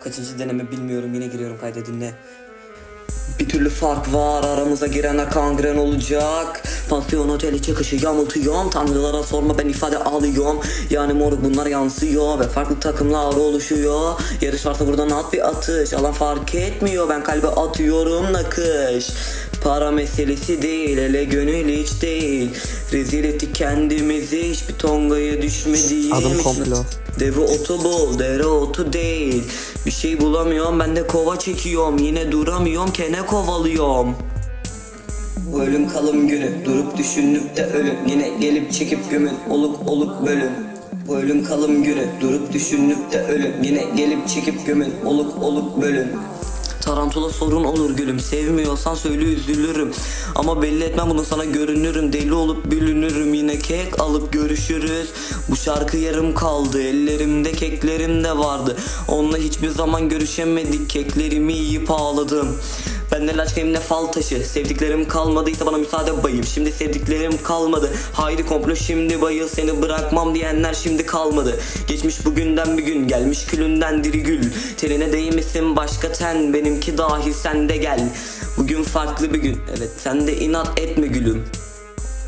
Kaçıncı deneme bilmiyorum yine giriyorum kayda dinle. Bir türlü fark var aramıza girenler kangren olacak. Pansiyon oteli çıkışı yamultuyorum. Tanrılara sorma ben ifade alıyorum. Yani moruk bunlar yansıyor Ve farklı takımlar oluşuyor. Yarış varsa buradan at bir atış. Alan fark etmiyor ben kalbe atıyorum nakış Para meselesi değil hele gönül hiç değil. Rezil ettik kendimizi hiçbir tongaya düşmediğim Adım komplo. Devi otu bul, dere otu değil. Bir şey bulamıyorum ben de kova çekiyorum. Yine duramıyorum kene kovalıyorum. Ölüm kalım günü Durup düşünüp de ölüm. Yine gelip çekip gömün Oluk oluk bölüm. Bu ölüm kalım günü Durup düşünüp de ölüm. Yine gelip çekip gömün Oluk oluk bölüm Tarantula sorun olur gülüm. Sevmiyorsan söyle üzülürüm. Ama belli etmem bunu sana görünürüm. Deli olup bülünürüm. Yine kek alıp görüşürüz. Bu şarkı yarım kaldı. Ellerimde keklerim de vardı. Onunla hiçbir zaman görüşemedik. Keklerimi yiyip ağladım ben ne laçkayım ne fal taşı. Sevdiklerim kalmadıysa bana müsaade bayım Şimdi sevdiklerim kalmadı. Haydi komplo şimdi bayıl. Seni bırakmam diyenler şimdi kalmadı. Geçmiş bugünden bir gün Gelmiş külünden diri gül. Teline değmesin başka ten Benimki dahil sen de gel. Bugün farklı bir gün. Evet sen de inat etme gülüm.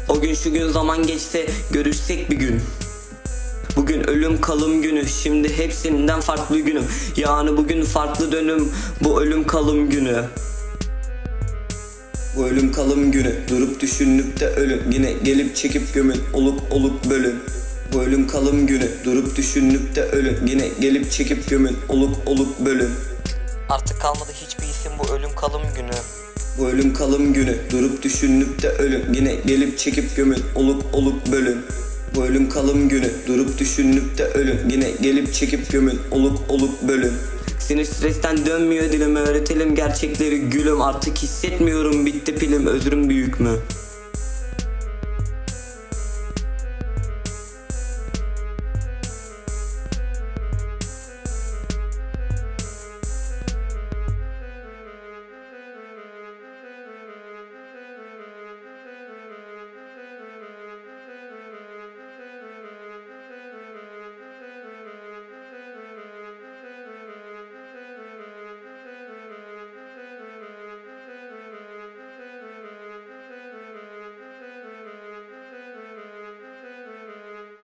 O gün şu gün zaman geçse Görüşsek bir gün. Bugün ölüm kalım günü Şimdi hepsinden farklı günüm. Yani bugün farklı dönüm Bu ölüm kalım günü bu ölüm kalım günü. Durup düşünüp de ölüm. Yine gelip çekip gömün. Olup olup bölün. Bu ölüm kalım günü. Durup düşünüp de ölüm. Yine gelip çekip gömün. Olup olup bölün. Artık kalmadı hiçbir isim bu ölüm kalım günü. Bu ölüm kalım günü. Durup düşünüp de ölüm. Yine gelip çekip gömün. Olup olup bölün. Bu ölüm kalım günü. Durup düşünüp de ölüm. Yine gelip çekip gömün. Olup olup bölün Sinir stresten dönmüyor dilim Öğretelim gerçekleri gülüm Artık hissetmiyorum bitti pilim Özrüm büyük mü?